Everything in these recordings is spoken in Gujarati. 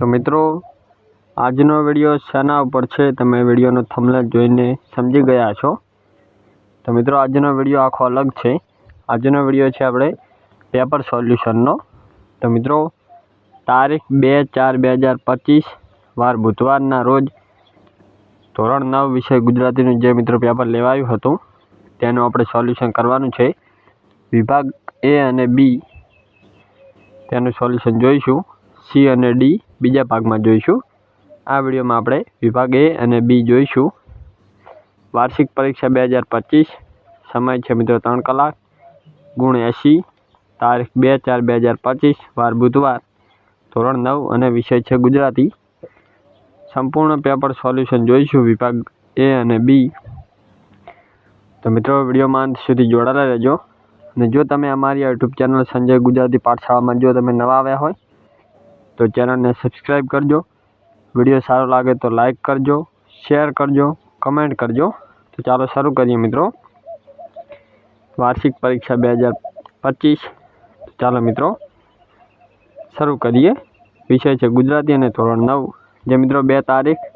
તો મિત્રો, આજનો વીડિયો શાના ઉપર છે, તમે વિડીયોનો થંબનેલ જોઈને સમજી ગયા છો તો મિત્રો, આજનો વીડિયો આખો અલગ છે. આજનો વીડિયો છે આપણે પેપર સોલ્યુશનનો તો મિત્રો, તારીખ બે ચાર બે હજાર પચીસ, વાર બુધવારના રોજ ધોરણ નવ વિષય ગુજરાતીનું જે મિત્રો પેપર લેવાયું હતું, તેનું આપણે સોલ્યુશન કરવાનું છે. વિભાગ એ અને બી, તેનું સોલ્યુશન જોઈશું. સી અને ડી બીજા ભાગમાં જોઈશું. આ વિડીયોમાં આપણે વિભાગ એ અને બી જોઈશું. વાર્ષિક પરીક્ષા બે હજાર પચીસ. સમય છે મિત્રો ત્રણ કલાક. ગુણ એંશી તારીખ બે ચાર બે હજાર પચીસ. વાર બુધવાર. ધોરણ નવ અને વિષય છે ગુજરાતી. સંપૂર્ણ પેપર સોલ્યુશન જોઈશું વિભાગ એ અને બી. તો મિત્રો વિડીયોમાં અંત સુધી જોડાયેલા રહેજો. અને જો તમે અમારી યુટ્યુબ ચેનલ સંજય ગુજરાતી પાઠશાળામાં જો તમે નવા આવ્યા હોય તો ચેનલને સબસ્ક્રાઈબ કરજો. વીડિયો સારો લાગે તો લાઈક કરજો, શેર કરજો, કમેન્ટ કરજો. તો ચાલો શરૂ કરીએ મિત્રો. વાર્ષિક પરીક્ષા બે હજાર પચીસ. ચાલો મિત્રો, શરૂ કરીએ. વિષય છે ગુજરાતી અને ધોરણ નવ. જે મિત્રો બે તારીખ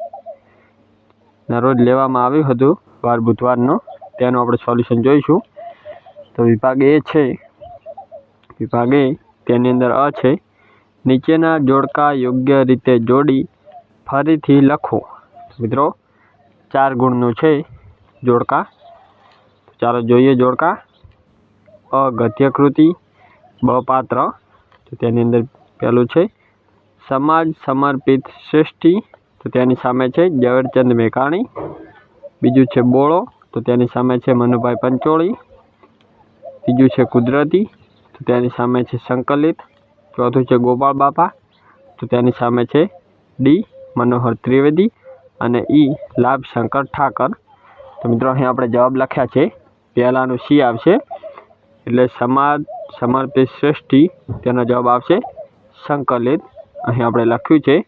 ના રોજ લેવામાં આવ્યું હતું, વાર બુધવારનો, તેનું આપણે સોલ્યુશન જોઈશું. તો વિભાગ એ છે. વિભાગ એ તેની અંદર અ છે. નીચેના જોડકા યોગ્ય રીતે જોડી ફરીથી લખો. મિત્રો, ચાર ગુણનું છે જોડકા. ચાલો જોઈએ જોડકા. અ ગદ્યકૃતિ બ પાત્ર તો તેની અંદર પહેલું છે સમાજ સમર્પિત શ્રેષ્ઠી. તો તેની સામે છે ઝવેરચંદ મેઘાણી. બીજું છે બોળો. તો તેની સામે છે મનુભાઈ પંચોળી. ત્રીજું છે કુદરતી. તો તેની સામે છે સંકલિત. ચોથું છે ગોપાળ બાપા. તો તેની સામે છે ડી મનોહર ત્રિવેદી અને ઈ લાભશંકર ઠાકર. તો મિત્રો અહીં આપણે જવાબ લખ્યા છે. પહેલાંનું સી આવશે. એટલે સમાજ, સમર્પિત શ્રેષ્ઠી, તેનો જવાબ આવશે સંકલિત. અહીં આપણે લખ્યું છે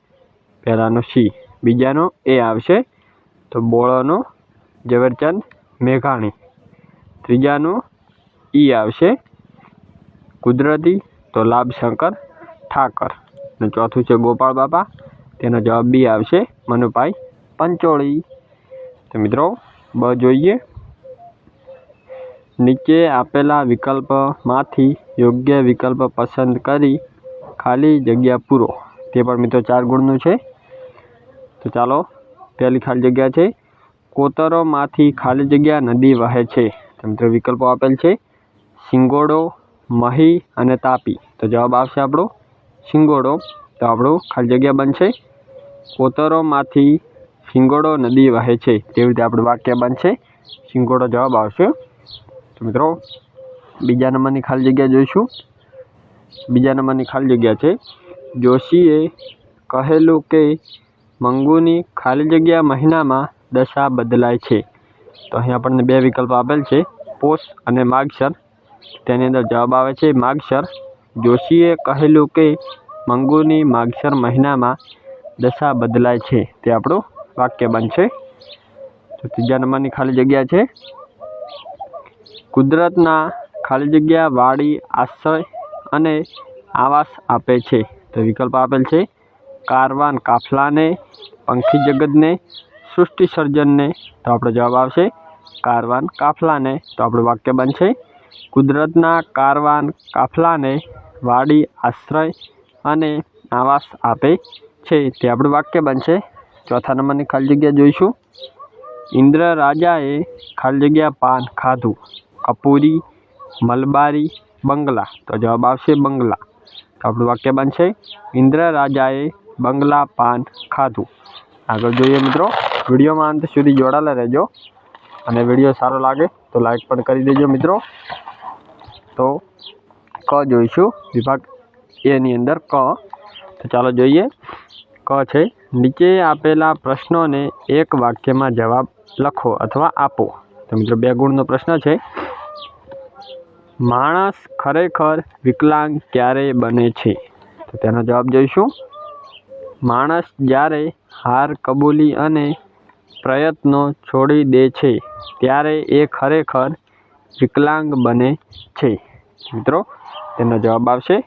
પહેલાંનો સી. બીજાનો એ આવશે. તો બોળોનો ઝવેરચંદ મેઘાણી. ત્રીજાનું ઈ આવશે. કુદરતી તો લાભશંકર ઠાકર. અને ચોથું છે ગોપાળ બાપા. તેનો જવાબ બી આવશે મનુભાઈ પંચોળી. તો મિત્રો, બ જોઈએ. નીચે આપેલા વિકલ્પમાંથી યોગ્ય વિકલ્પ પસંદ કરી ખાલી જગ્યા પૂરો. તે પણ મિત્રો ચાર ગુણનું છે. તો ચાલો, પહેલી ખાલી જગ્યા છે. કોતરોમાંથી ખાલી જગ્યા નદી વહે છે. તો મિત્રો વિકલ્પો આપેલ છે. સિંગોડો, મહી અને તાપી. તો જવાબ આવશે આપણો શિંગોડો. તો આપણું ખાલી જગ્યા બનશે. કોતરોમાંથી શિંગોડો નદી વહે છે. તેવી રીતે આપણું વાક્ય બનશે. શિંગોડો જવાબ આવશે. તો મિત્રો, બીજા નંબરની ખાલી જગ્યા જોઈશું. બીજા નંબરની ખાલી જગ્યા છે. જોશીએ કહેલું કે મંગુની ખાલી જગ્યા મહિનામાં દશા બદલાય છે. તો અહીં આપણને બે વિકલ્પ આપેલ છે. પોષ અને માગસર. તેની અંદર જવાબ આવે છે માગસર. જોશીએ કહેલું કે મંગુની માગસર મહિનામાં દશા બદલાય છે. તે આપણું વાક્ય બનશે. તો ત્રીજા નંબરની ખાલી જગ્યા છે. કુદરતના ખાલી જગ્યા વાડી, આશ્રય અને આવાસ આપે છે. તો વિકલ્પ આપેલ છે. કારવાન કાફલાને, પંખી જગતને, સૃષ્ટિ સર્જનને, તો આપણો જવાબ આવશે કારવાન કાફલાને. તો આપણું વાક્ય બનશે. કુદરતના કારવાન કાફલાને વાડી આશ્રય અને આવાસ આપે છે. તે આપણું વાક્ય બનશે. ચોથા નંબરની ખાલી જગ્યા જોઈશું. ઇન્દ્ર રાજાએ ખાલી જગ્યા પાન ખાધું. કપૂરી, મલબારી, બંગલા. તો જવાબ આવશે બંગલા. તો આપણું વાક્ય બનશે. ઇન્દ્ર રાજાએ બંગલા પાન ખાધું. આગળ જોઈએ મિત્રો. વિડીયોમાં અંત સુધી જોડાયેલા રહેજો. અને વીડિયો સારો લાગે તો લાઈક પણ કરી દેજો મિત્રો. તો ક જોઈશું. વિભાગ એની અંદર ક. તો ચાલો જોઈએ. ક છે, નીચે આપેલા પ્રશ્નોને એક વાક્યમાં જવાબ લખો અથવા આપો. તો મિત્રો, બે ગુણનો પ્રશ્ન છે. માણસ ખરેખર વિકલાંગ ક્યારે બને છે? તો તેનો જવાબ જોઈશું. માણસ જ્યારે હાર કબૂલી અને પ્રયત્નો છોડી દે છે, ત્યારે એ ખરેખર વિકલાંગ બને છે. મિત્રો તેનો જવાબ આવશે.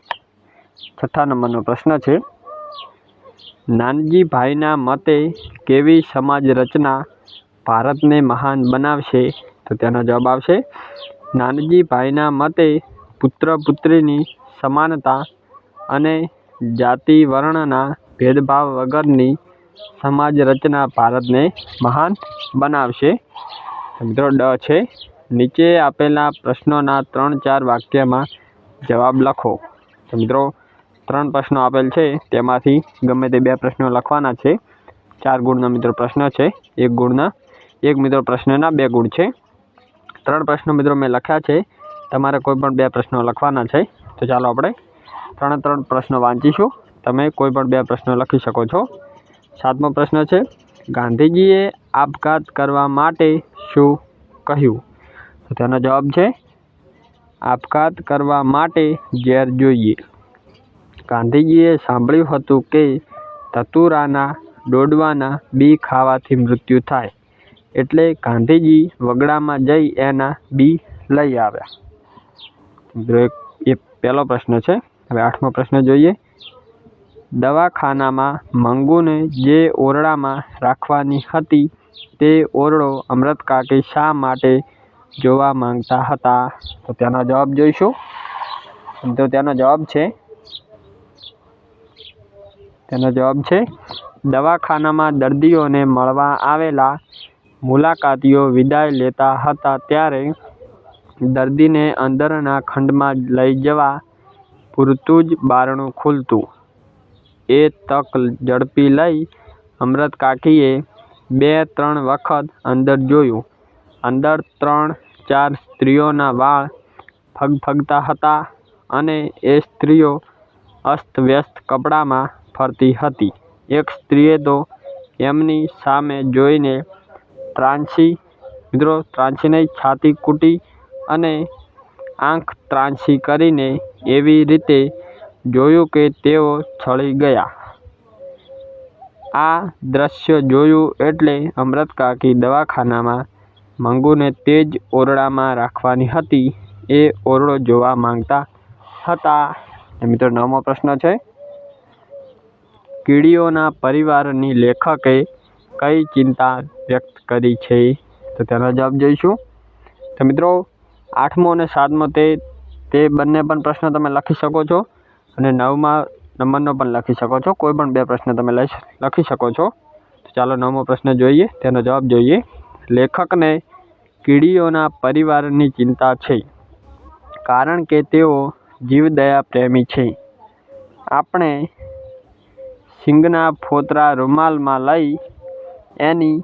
છઠ્ઠા નંબરનો પ્રશ્ન છે, નાનજીભાઈના મતે કેવી સમાજ રચના ભારતને મહાન બનાવશે? તો તેનો જવાબ આવશે, નાનજીભાઈના મતે પુત્ર પુત્રીની સમાનતા અને જાતિ વર્ણના ભેદભાવ વગરની સમાજ રચના ભારતને મહાન બનાવશે. મિત્રો, ડ છે, નીચે આપેલા પ્રશ્નોના ત્રણ ચાર વાક્યમાં જવાબ લખો. તો મિત્રો, ત્રણ પ્રશ્નો આપેલ છે. તેમાંથી ગમે તે બે પ્રશ્નો લખવાના છે. ચાર ગુણના મિત્રો પ્રશ્ન છે, એક ગુણના, એક મિત્રો પ્રશ્નના બે ગુણ છે. ત્રણ પ્રશ્નો મિત્રો મેં લખ્યા છે. તમારે કોઈ પણ બે પ્રશ્નો લખવાના છે. તો ચાલો આપણે ત્રણે ત્રણ પ્રશ્નો વાંચીશું. તમે કોઈ પણ બે પ્રશ્નો લખી શકો છો. સાતમો પ્રશ્ન છે, ગાંધીજીએ આપઘાત કરવા માટે શું કહ્યું? તો તેનો જવાબ છે આપઘાત કરવા માટે ઝેર જોઈએ. ગાંધીજીએ સાંભળ્યું હતું કે ધતુરાના દોડવાના બી ખાવાથી મૃત્યુ થાય એટલે ગાંધીજી વગડામાં જઈ એના બી લઈ આવ્યા. એ પહેલો પ્રશ્ન છે. હવે આઠમો પ્રશ્ન જોઈએ. દવાખાનામાં મંગુને જે ઓરડામાં રાખવાની હતી તે ઓરડો અમૃત કાકી શા માટે જોવા માંગતા હતા. તો તેનો જવાબ જોઈશું. તો તેનો જવાબ છે તેનો જવાબ છે, દવાખાનામાં દર્દીઓને મળવા આવેલા મુલાકાતીઓ વિદાય લેતા હતા ત્યારે દર્દીને અંદરના ખંડમાં લઈ જવા પૂરતું જ બારણું ખુલતું. એ તક ઝડપી લઈ અમૃત કાકીએ બે ત્રણ વખત અંદર જોયું. અંદર ત્રણ, ચાર સ્ત્રીઓના વાળ ફગફગતા હતા અને એ સ્ત્રીઓ અસ્તવ્યસ્ત કપડામાં ફરતી હતી. એક સ્ત્રીએ તો એમની સામે જોઈને ત્રાંસી, મિત્રો ત્રાંસી નહીં છાતી કૂટી અને આંખ ત્રાંસી કરીને એવી રીતે જોયું કે તેઓ છળી ગયા. આ દ્રશ્ય જોયું એટલે અમૃતકાકી દવાખાનામાં મંગુને તે જ ઓરડામાં રાખવાની હતી. એ ઓરડો જોવા માંગતા હતા. મિત્રો, નવમો પ્રશ્ન છે. કીડીઓના પરિવારની લેખકે કઈ ચિંતા વ્યક્ત કરી છે? તો તેનો જવાબ જોઈશું. તો મિત્રો, આઠમો અને સાતમો તે તે બંને પણ પ્રશ્ન તમે લખી શકો છો અને નવમા નંબરનો પણ લખી શકો છો. કોઈ પણ બે પ્રશ્ન તમે લખી શકો છો. તો ચાલો નવમો પ્રશ્ન જોઈએ. તેનો જવાબ જોઈએ. લેખકને કીડીઓના પરિવારની ચિંતા છે, કારણ કે તેઓ જીવદયા પ્રેમી છે. આપણે સિંગના ફોતરા રૂમાલમાં લઈ એની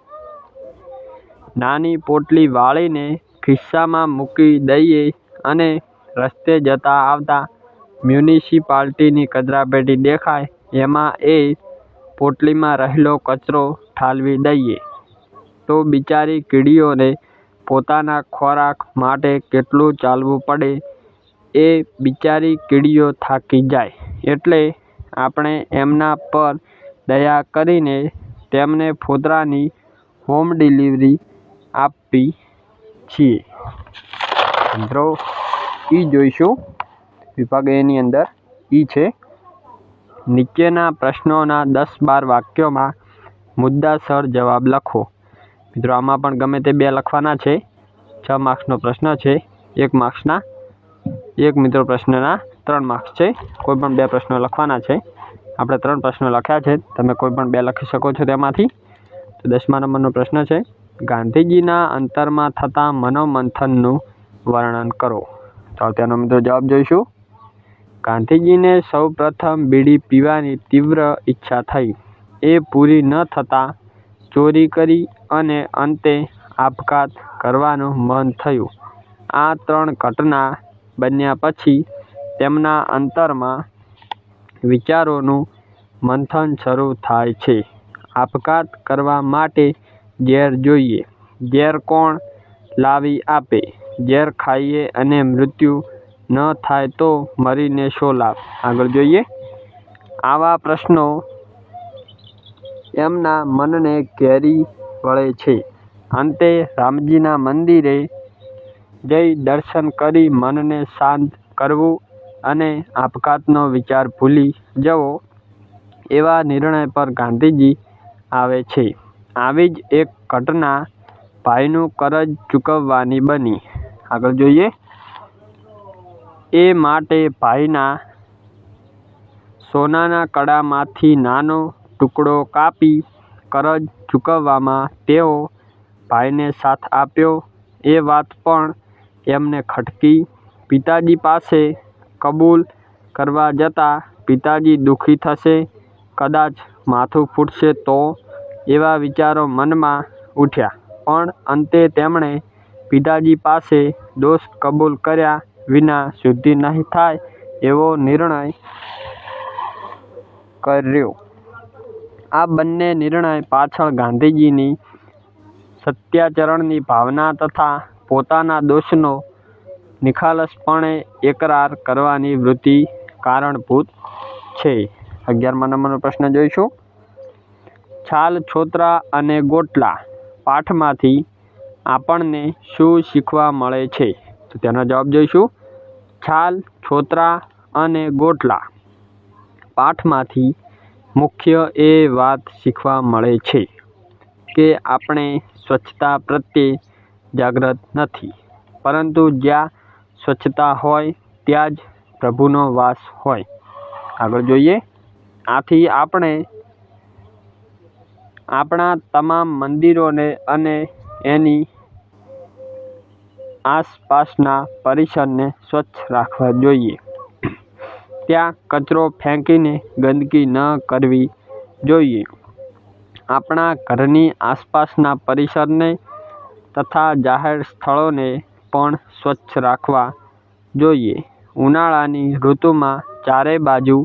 નાની પોટલી વાળીને ખિસ્સામાં મૂકી દઈએ અને રસ્તે જતા આવતા મ્યુનિસિપાલિટીની કચરાપેટી દેખાય, એમાં એ પોટલીમાં રહેલો કચરો ઠાલવી દઈએ. તો બિચારી કીડીઓને પોતાના ખોરાક માટે કેટલું ચાલવું પડે એ બિચારી કીડીઓ થાકી જાય. એટલે આપણે એમના પર દયા કરીને તેમને ફોતરાની હોમ ડિલિવરી આપી છીએ. મિત્રો એ જોઈશું. વિભાગ એની અંદર એ છે. નીચેના પ્રશ્નોના દસ બાર વાક્યોમાં મુદ્દાસર જવાબ લખો. મિત્રો, આમાં પણ ગમે તે બે લખવાના છે. છ માર્ક્સનો પ્રશ્ન છે, એક માર્ક્સના એક મિત્રો પ્રશ્નના ત્રણ માર્ક્સ છે. કોઈ પણ બે પ્રશ્નો લખવાના છે. આપણે ત્રણ પ્રશ્નો લખ્યા છે. તમે કોઈ પણ બે લખી શકો છો તેમાંથી. તો દસમા નંબરનો પ્રશ્ન છે, ગાંધીજીના અંતરમાં થતા મનોમંથનનું વર્ણન કરો. તો તેનો મિત્રો જવાબ જોઈશું. ગાંધીજીને સૌ પ્રથમ બીડી પીવાની તીવ્ર ઈચ્છા થઈ. એ પૂરી ન થતાં ચોરી કરી અને અંતે આપઘાત કરવાનું મન થયું. આ ત્રણ ઘટના બન્યા પછી તેમના અંતરમાં વિચારોનું મંથન શરૂ થાય છે. આપઘાત કરવા માટે ઝેર જોઈએ. ઝેર કોણ લાવી આપે? ઝેર ખાઈએ અને મૃત્યુ ન થાય તો મરીને શો લાભ? આગળ જોઈએ. આવા પ્રશ્નો એમના મનને ઘેરી વળે છે. અંતે રામજીના મંદિરે જઈ દર્શન કરી મનને શાંત કરવું અને આપઘાતનો વિચાર ભૂલી જવો એવા નિર્ણય પર ગાંધીજી આવે છે. આવી જ એક ઘટના ભાઈનું કરજ ચૂકવવાની બની. આગળ જોઈએ. એ માટે ભાઈના સોનાના કડામાંથી નાનો ટુકડો કાપી કરજ ચૂકવવામાં તેઓ ભાઈને સાથ આપ્યો. એ વાત પણ એમને ખટકી. પિતાજી પાસે કબૂલ કરવા જતાં પિતાજી દુઃખી થશે. કદાચ માથું ફૂટશે તો એવા વિચારો મનમાં ઉઠ્યા. પણ અંતે તેમણે પિતાજી પાસે દોષ કબૂલ કર્યા વિના શુદ્ધિ નહીં થાય એવો નિર્ણય કર્યો. આ બંને નિર્ણય પાછળ ગાંધીજીની સત્યાચરણની ભાવના તથા પોતાના દોષનો નિખાલસપણે એકરાર કરવાની વૃત્તિ કારણભૂત છે. અગિયારમા નંબરનો પ્રશ્ન જોઈશું. છાલ, છોતરા અને ગોટલા પાઠમાંથી આપણને શું શીખવા મળે છે? તો તેનો જવાબ જોઈશું. છાલ, છોતરા અને ગોટલા પાઠમાંથી મુખ્ય એ વાત શીખવા મળે છે કે આપણે સ્વચ્છતા પ્રત્યે જાગૃત નથી. પરંતુ જ્યાં સ્વચ્છતા હોય, ત્યાં જ પ્રભુનો વાસ હોય. આગળ જોઈએ. આથી આપણે આપણા તમામ મંદિરોને અને એની આસપાસના પરિસરને સ્વચ્છ રાખવા જોઈએ. ત્યાં કચરો ફેંકીને ગંદકી ન કરવી જોઈએ. આપણા ઘરની આસપાસના પરિસરને તથા જાહેર સ્થળોને પણ સ્વચ્છ રાખવા જોઈએ. ઉનાળાની ઋતુમાં ચારે બાજુ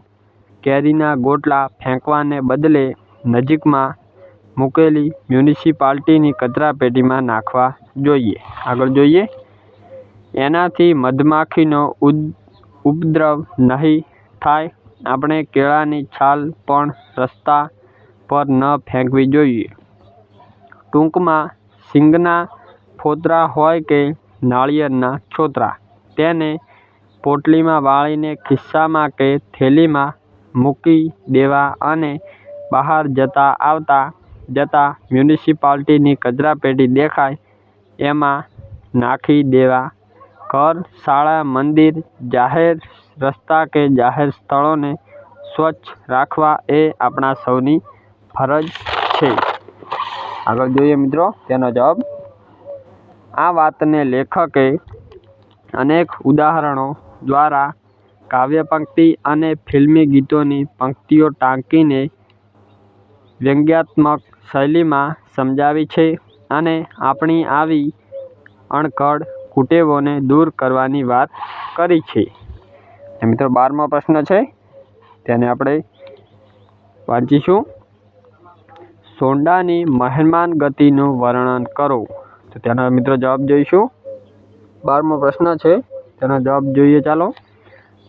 કેરીના ગોટલા ફેંકવાને બદલે નજીકમાં મૂકેલી મ્યુનિસિપાલિટીની કચરાપેટીમાં નાખવા જોઈએ. આગળ જોઈએ. એનાથી મધમાખીનો ઉપદ્રવ નહીં થાય. આપણે કેળાની છાલ પણ રસ્તા પર ન ફેંકવી જોઈએ. ટૂંકમાં, સિંગના ફોતરા હોય કે નાળિયેરના છોતરા, તેને પોટલીમાં વાળીને ખિસ્સામાં કે થેલીમાં મૂકી દેવા અને બહાર જતા આવતા જતા મ્યુનિસિપાલિટીની કચરાપેટી દેખાય, એમાં નાખી દેવા. ઘર, શાળા, મંદિર, જાહેર રસ્તા કે જાહેર સ્થળોને સ્વચ્છ રાખવા એ આપણા સૌની ફરજ છે. આગળ જોઈએ મિત્રો તેનો જવાબ. આ વાતને લેખકે અનેક ઉદાહરણો દ્વારા કાવ્ય પંક્તિ અને ફિલ્મી ગીતોની પંક્તિઓ ટાંકીને વ્યંગ્યાત્મક શૈલીમાં સમજાવી છે અને આપણી આવી અણઘડ કુટેવોને દૂર કરવાની વાત કરી છે. મિત્રો બારમો પ્રશ્ન છે. તેને આપણે વાંચીશું. સોંડાની મહેમાન ગતિનું વર્ણન કરો. તો તેનો મિત્રો જવાબ જોઈશું. બારમો પ્રશ્ન છે. તેનો જવાબ જોઈએ ચાલો.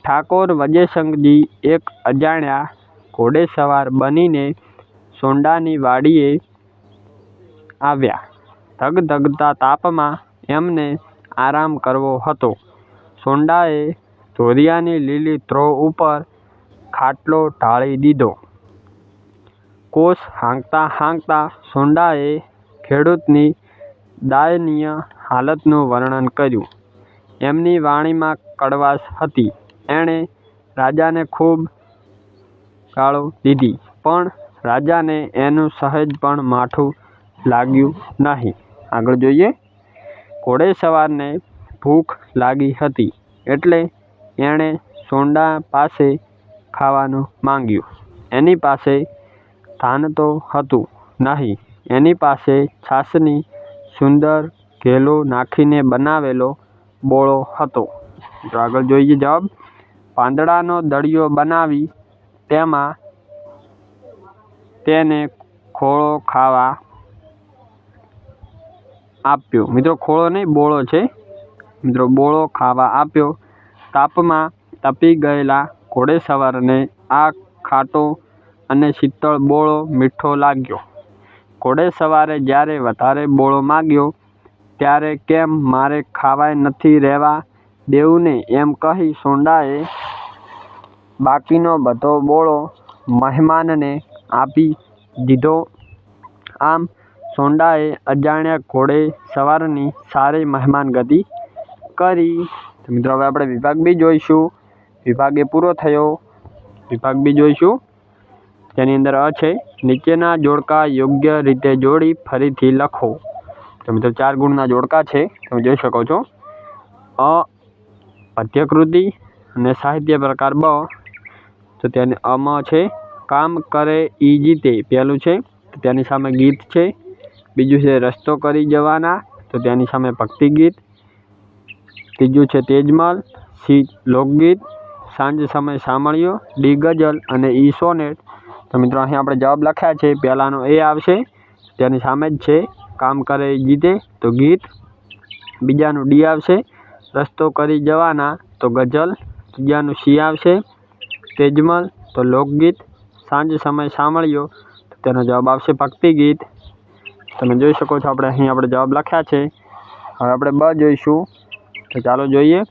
ઠાકોર વજયસંગજી એક અજાણ્યા ઘોડેસવાર બનીને સોંડાની વાડીએ આવ્યા. ધગધગતા તાપમાં એમને આરામ કરવો હતો. સોંડાએ ધોરિયાની લીલી ધ્રો ઉપર ખાટલો ઢાળી દીધો. કોષ હાંકતા હાંકતા સોંડાએ ખેડૂતની દાયનીય હાલતનું વર્ણન કર્યું. એમની વાણીમાં કડવાશ હતી. એણે રાજાને ખૂબ ગાળો દીધી, પણ રાજાને એનું સહેજ પણ માઠું લાગ્યું નહીં. આગળ જોઈએ. ઘોડે સવારને ભૂખ લાગી હતી, એટલે એણે સોંડા પાસે ખાવાનું માંગ્યું. એની પાસે ધાન તો હતું નહીં. એની પાસે છાશની સુંદર ઘેલો નાખીને બનાવેલો બોળો હતો. આગળ જોઈએ જવાબ. પાંદડાનો દળિયો બનાવી તેમાં તેને ખોળો ખાવા આપ્યો. મિત્રો, ખોળો નહીં, બોળો છે. મિત્રો, બોળો ખાવા આપ્યો. તાપમાં તપી ગયેલા ઘોડેસવારને આ ખાટો અને શીતળ બોળો મીઠો લાગ્યો. ઘોડેસવારે જ્યારે વધારે બોળો માગ્યો, ત્યારે કેમ મારે ખાવાય નથી રહેવા દેવુંને એમ કહી સોંડાએ બાકીનો બધો બોળો મહેમાનને આપી દીધો. આમ સોંડાએ અજાણ્યા ઘોડે સવારની સારી મહેમાનગતિ કરી. તો મિત્રો, હવે આપણે વિભાગ બી જોઈશું. વિભાગ એ પૂરો થયો. વિભાગ બી જોઈશું. તેની અંદર અ છે, નીચેના જોડકા યોગ્ય રીતે જોડી ફરીથી લખો. તો મિત્રો, ચાર ગુણના જોડકા છે. તમે જોઈ શકો છો. અ પદ્યકૃતિ અને સાહિત્ય પ્રકાર બ. તો તેને અમ છે, કામ કરે ઈ જીતે. પહેલું છે, તો તેની સામે ગીત છે. બીજું છે, રસ્તો કરી જવાના. તો તેની સામે ભક્તિ ગીત. ત્રીજું છે તેજમલ સી લોકગીત, સાંજ સમય સાંભળ્યો, ડી ગઝલ અને ઈ સોનેટ. તો મિત્રો, અહીં આપણે જવાબ લખ્યા છે. પહેલાંનો એ આવશે, તેની સામે જ છે, કામ કરે જીતે તો ગીત. બીજાનું ડી આવશે, રસ્તો કરી જવાના, તો ગઝલ. ત્રીજાનું સી આવશે તેજમલ તો લોકગીત. સાંજ સમય સાંભળ્યો, તો તેનો જવાબ આવશે ભક્તિ ગીત તમે જોઈ શકો છો, આપણે અહીં આપણે જવાબ લખ્યા છે. હવે આપણે બ જોઈશું. તો ચાલો જોઈએ.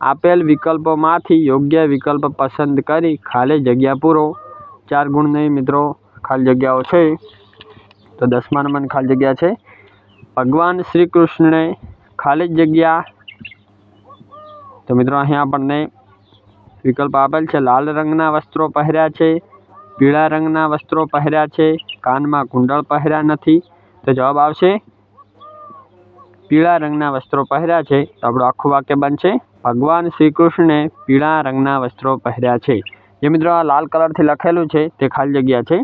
આપેલ વિકલ્પોમાંથી યોગ્ય વિકલ્પ પસંદ કરી ખાલી જગ્યા પૂરો. ચાર ગુણ નહીં મિત્રો, ખાલી જગ્યાઓ છે. તો દસમા નંબરની ખાલી જગ્યા છે. ભગવાન શ્રી કૃષ્ણને ખાલી જગ્યા. તો મિત્રો અહીંયા આપણને વિકલ્પ આપેલ છે. લાલ રંગના વસ્ત્રો પહેર્યા છે. પીળા રંગના વસ્ત્રો પહેર્યા છે. કાનમાં કુંડળ પહેર્યા નથી. તો જવાબ આવશે પીળા રંગના વસ્ત્રો પહેર્યા છે. તો આપણું આખું વાક્ય બનશે, ભગવાન શ્રી કૃષ્ણે પીળા રંગના વસ્ત્રો પહેર્યા છે. જે મિત્રો આ લાલ કલરથી લખેલું છે, તે ખાલી જગ્યા છે.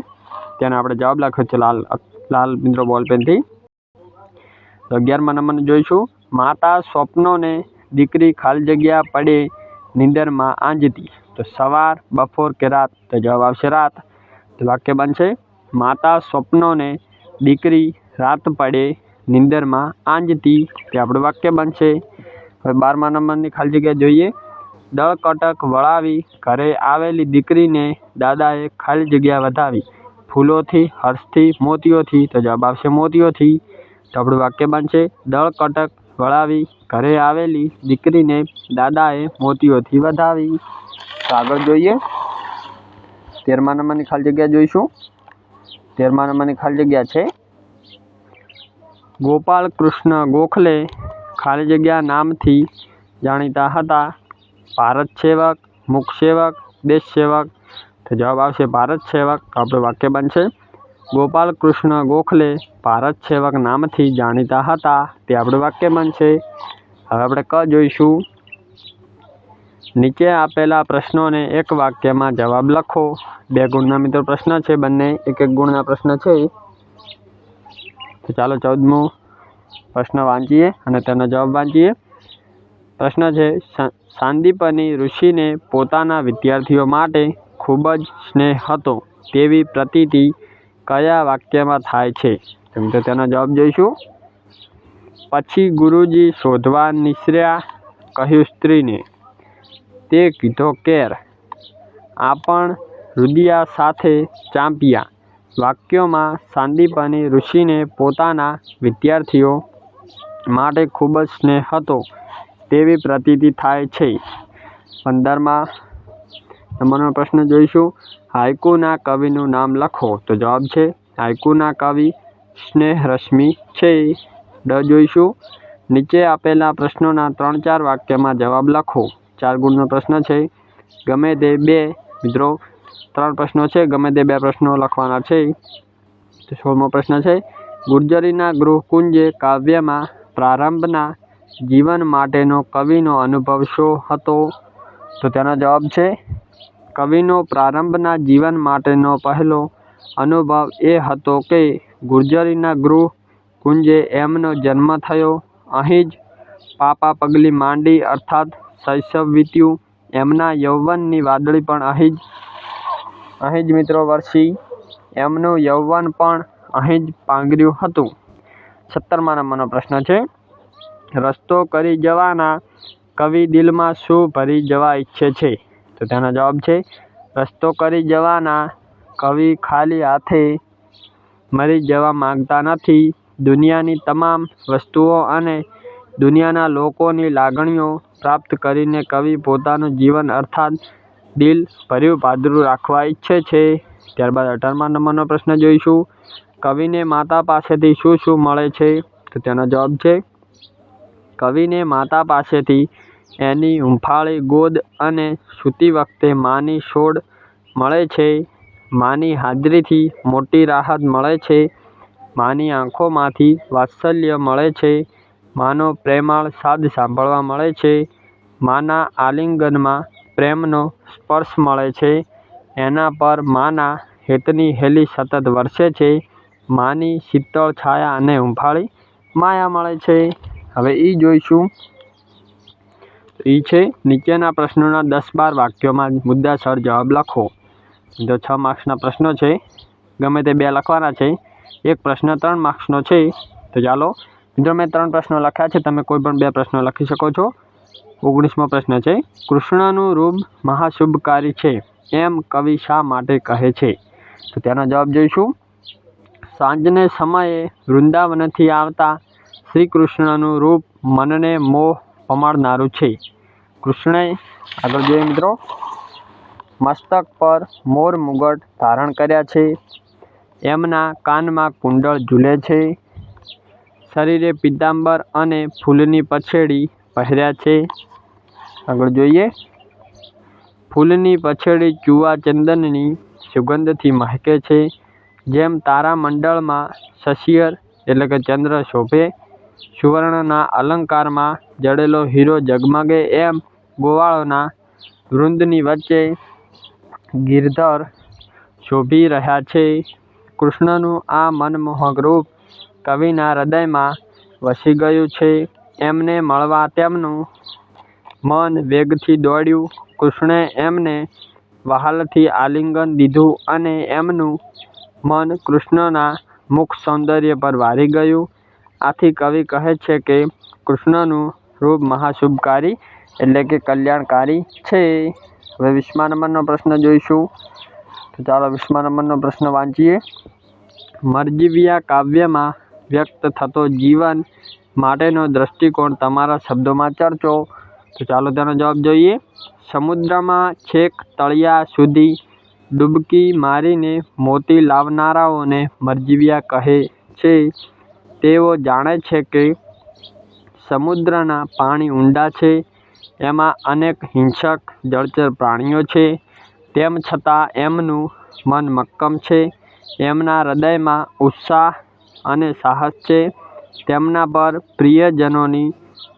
તેને આપણે જવાબ લખ્યો છે લાલ લાલ મિત્રો બોલપેનથી. તો અગિયારમા નંબરનું જોઈશું. માતા સ્વપ્નોને દીકરી ખાલી જગ્યા પડે, નીંદરમાં આંજતી. તો સવાર, બપોર કે રાત? તો જવાબ આવશે રાત. વાક્ય બનશે, માતા સ્વપ્નોને દીકરી રાત પડે નીંદરમાં આંજતી તે આપણું વાક્ય બનશે. હવે બારમા નંબરની ખાલી જગ્યા જોઈએ. દળ કટક વળાવી ઘરે આવેલી દીકરીને દાદાએ ખાલી જગ્યા વધાવી. ફૂલોથી, હર્ષથી, મોતીઓથી તો જવાબ આવશે મોતીઓથી. તો આપણું વાક્ય બનશે. દળ કટક વળાવી ઘરે આવેલી દીકરીને દાદાએ મોતીઓથી વધાવી. તો આગળ જોઈએ. તેરમા નંબરની ખાલી જગ્યા જોઈશું. તેરમા નંબરની ખાલી જગ્યા છે. ગોપાલ કૃષ્ણ ગોખલે ખાલી જગ્યા નામથી જાણીતા હતા. ભારત સેવક, મુખ સેવક, દેશ સેવક. તો જવાબ આવશે ભારત સેવક. તો આપણું વાક્ય બનશે. ગોપાલ કૃષ્ણ ગોખલે ભારત સેવક નામથી જાણીતા હતા. તે આપણું વાક્ય બનશે. હવે આપણે ક જોઈશું. નીચે આપેલા પ્રશ્નોને એક વાક્યમાં જવાબ લખો. બે ગુણના મિત્રો પ્રશ્ન છે. બંને એક એક ગુણના પ્રશ્ન છે. તો ચાલો ચૌદમો પ્રશ્ન વાંચીએ અને તેનો જવાબ વાંચીએ. પ્રશ્ન છે સાંદીપની ઋષિને પોતાના વિદ્યાર્થીઓ માટે ખૂબ જ સ્નેહ હતો તેવી પ્રતીતિ કયા વાક્યમાં થાય છે? તો તેનો જવાબ જોઈશું. પછી ગુરુજી શોધવા નિસર્યા કહ્યું સ્ત્રીને, તે કીધો કેર આપણ રુદિયા સાથે ચાંપ્યા. વાક્યોમાં સાંદીપની ઋષિને પોતાના વિદ્યાર્થીઓ માટે ખૂબ જ સ્નેહ હતો. તેવી પ્રતીતિ થાય છે. પંદરમાં નંબરનો પ્રશ્ન જોઈશું. હાઇકુના કવિનું નામ લખો. તો જવાબ છે હાઇકુના કવિ સ્નેહ રશ્મિ છે. ડ જોઈશું. નીચે આપેલા પ્રશ્નોના ત્રણ ચાર વાક્યમાં જવાબ લખો. ચાર ગુણનો પ્રશ્ન છે, ગમે તે બે મિત્રો ત્રણ પ્રશ્નો છે, ગમે તે બે પ્રશ્નો લખવાના છે. તો સોળમો પ્રશ્ન છે, ગુર્જરીના ગૃહકુંજે કાવ્યમાં પ્રારંભના જીવન માટેનો કવિનો અનુભવ શો હતો? તો તેનો જવાબ છે, કવિનો પ્રારંભના જીવન માટેનો પહેલો અનુભવ એ હતો કે ગુર્જરીના ગૃહ કુંજે એમનો જન્મ થયો. અહીં જ પાપા પગલી માંડી, અર્થાત શૈશવ વીત્યું. એમના યૌવનની વાદળી પણ અહીં જ અહીં જ મિત્રો વર્ષી એમનું યૌવન પણ અહીં જ પાંગર્યું હતું. સત્તરમા નંબરનો પ્રશ્ન છે. રસ્તો કરી જવાના કવિ દિલમાં શું ભરી જવા ઈચ્છે છે? તો તેનો જવાબ છે, રસ્તો કરી જવાના કવિ ખાલી હાથે મરી જવા માંગતા નથી. દુનિયાની તમામ વસ્તુઓ અને દુનિયાના લોકોની લાગણીઓ પ્રાપ્ત કરીને કવિ પોતાનું જીવન અર્થાત દિલ ભર્યું પાદરું રાખવા ઈચ્છે છે. ત્યારબાદ અઢારમા નંબરનો પ્રશ્ન જોઈશું. કવિને માતા પાસેથી શું શું મળે છે? તો તેનો જવાબ છે, કવિને માતા પાસેથી એની હુંફાળી ગોદ અને સૂતી વખતે માની છોડ મળે છે. માની હાજરીથી મોટી રાહત મળે છે. માની આંખોમાંથી વાત્સલ્ય મળે છે. માનો પ્રેમાળ સાદ સાંભળવા મળે છે. માના આલિંગનમાં પ્રેમનો સ્પર્શ મળે છે. એના પર માના હેતની હેલી સતત વરસે છે. માની શીતળ છાયા અને હૂંફાળી માયા મળે છે. હવે એ જોઈશું. એ છે નીચેના પ્રશ્નોના દસ બાર વાક્યોમાં મુદ્દાસર જવાબ લખો. જો છ માર્ક્સના પ્રશ્નો છે, ગમે તે બે લખવાના છે, એક પ્રશ્ન ત્રણ માર્ક્સનો છે, તો ચાલો મિત્રો મેં ત્રણ પ્રશ્નો લખ્યા છે, તમે કોઈ પણ બે પ્રશ્નો લખી શકો છો. ઓગણીસમો પ્રશ્ન છે, કૃષ્ણનું રૂપ મહાશુભકારી છે એમ કવિ શા માટે કહે છે? તો તેનો જવાબ જોઈશું. સાંજને સમયે વૃંદાવનથી આવતા શ્રી કૃષ્ણનું રૂપ મનને મોહ પમાડનારું છે. કૃષ્ણએ આગળ જોઈએ મિત્રો. મસ્તક પર મોર મુગટ ધારણ કર્યા છે. એમના કાનમાં કુંડળ ઝૂલે છે. શરીરે પીતાંબર અને ફૂલની પછેડી પહેર્યા છે. આગળ જોઈએ. ફૂલની પછેડી ચૂવા ચંદનની સુગંધથી મહેકે છે, જેમ તારામંડળમાં શશિયર એટલે કે ચંદ્ર શોભે, સુવર્ણના અલંકારમાં જડેલો હીરો ઝગમગે એમ ગોવાળોના વૃંદની વચ્ચે ગિરધર શોભી રહ્યા છે. કૃષ્ણનું આ મનમોહક રૂપ કવિના હૃદયમાં વસી ગયું છે. એમને મળવા તેમનું મન વેગથી દોડ્યું. કૃષ્ણે એમને વહાલથી આલિંગન દીધું અને એમનું મન કૃષ્ણના મુખ સૌંદર્ય પર વારી ગયું. આથી કવિ કહે છે કે કૃષ્ણનું રૂપ મહાશુભકારી એટલે કે કલ્યાણકારી છે. હવે વીસમા નંબરનો પ્રશ્ન જોઈશું. તો ચાલો વીસમા નંબરનો પ્રશ્ન વાંચીએ. મરજીવિયા કાવ્યમાં વ્યક્ત થતો જીવન માટેનો દૃષ્ટિકોણ તમારા શબ્દોમાં ચર્ચો. તો ચાલો તેનો જવાબ જોઈએ. સમુદ્રમાં છેક તળિયા સુધી ડૂબકી મારીને મોતી લાવનારાઓને મરજીવિયા કહે છે. તેઓ જાણે છે કે સમુદ્રના પાણી ઊંડા છે. એમાં અનેક હિંસક જળચર પ્રાણીઓ છે. તેમ છતાં એમનું મન મક્કમ છે. એમના હૃદયમાં ઉત્સાહ અને સાહસ છે. તેમના પર પ્રિયજનોની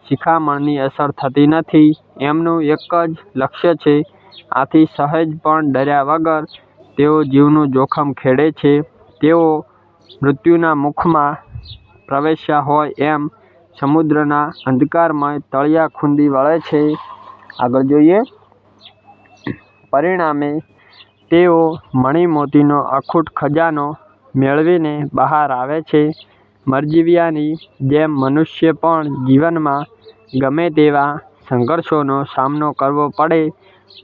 શિખામણની અસર થતી નથી. એમનું એક જ લક્ષ્ય છે, આથી સહેજ પણ ડર્યા વગર તેઓ જીવનું જોખમ ખેડે છે. તેઓ મૃત્યુના મુખમાં પ્રવેશ્યા હોય એમ સમુદ્રના અંધકારમય તળિયા ખૂંદી વળે છે. આગળ જોઈએ. પરિણામે તેઓ મણિમોતીનો અખૂટ ખજાનો મેળવીને બહાર આવે છે. મરજીવિયાની જેમ મનુષ્ય પણ જીવનમાં ગમે તેવા સંઘર્ષોનો સામનો કરવો પડે,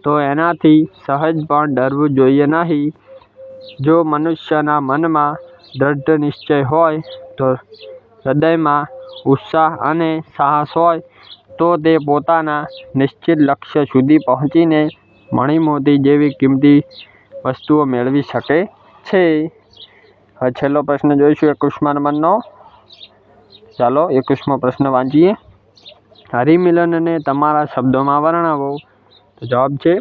તો એનાથી સહેજ પણ ડરવું જોઈએ નહીં. જો મનુષ્યના મનમાં દૃઢ નિશ્ચય હોય, તો હૃદયમાં ઉત્સાહ અને સાહસ હોય, તો તે પોતાના નિશ્ચિત લક્ષ્ય સુધી પહોંચીને મણિમોતી જેવી કિંમતી વસ્તુઓ મેળવી શકે છે. હવે છેલ્લો પ્રશ્ન જોઈશું એકુષ્માન નંબરનો ચાલો એકવીસમો પ્રશ્ન વાંચીએ. હરિમિલનને તમારા શબ્દોમાં વર્ણવો. તો જવાબ છે,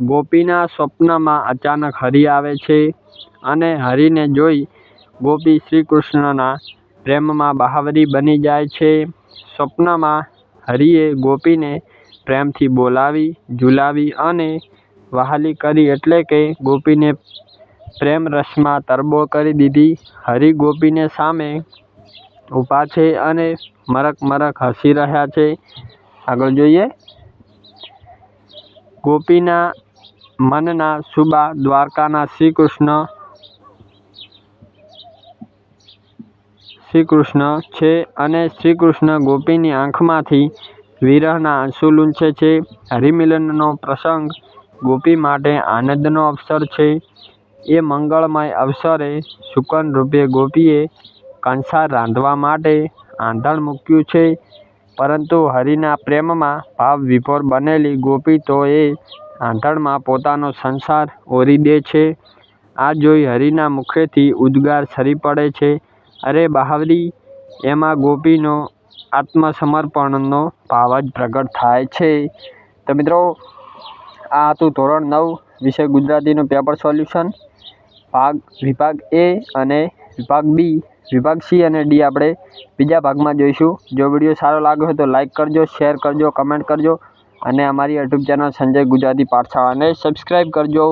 ગોપીના સ્વપ્નમાં અચાનક હરિ આવે છે અને હરિને જોઈ ગોપી શ્રી કૃષ્ણના પ્રેમમાં બહાવરી બની જાય છે. સ્વપ્નમાં હરિએ ગોપીને પ્રેમથી બોલાવી, ઝુલાવી અને વહાલી કરી એટલે કે ગોપીને પ્રેમ રસમાં તરબો કરી દીધી. હરિ ગોપીને સામે ઊભા છે અને મરક મરક હસી રહ્યા છે. આગળ જોઈએ. ગોપીના મનના સુબા દ્વારકાના શ્રી કૃષ્ણ શ્રી કૃષ્ણ છે અને શ્રી કૃષ્ણ ગોપીની આંખમાંથી વિરહના આંસુ લૂંછે છે. હરિમિલનનો પ્રસંગ ગોપી માટે આનંદનો અવસર છે. એ મંગળમય અવસરે શુકન રૂપે ગોપીએ કંસાર રાંધવા માટે આંધણ મૂક્યું છે. પરંતુ હરિના પ્રેમમાં ભાવ વિભોર બનેલી ગોપી તો એ આંધણમાં પોતાનો સંસાર ઓરી દે છે. આ જોઈ હરિના મુખેથી ઉદ્ગાર સરી પડે છે. અરે બહાવરી, એમાં ગોપીનો આત્મસમર્પણનો ભાવ જ પ્રગટ થાય છે. તો મિત્રો, આ હતું ધોરણ નવ વિષય ગુજરાતીનું પેપર સોલ્યુશન. ભાગ વિભાગ એ અને વિભાગ બી વિભાગ સી અને ડી આપણે બીજા ભાગમાં જોઈશું. જો વીડિયો સારો લાગ્યો હોય તો લાઇક કરજો, શેર કરજો, કમેન્ટ કરજો અને અમારી યુટ્યુબ ચેનલ સંજય ગુજરાતી પાઠશાળાને સબસ્ક્રાઈબ કરજો.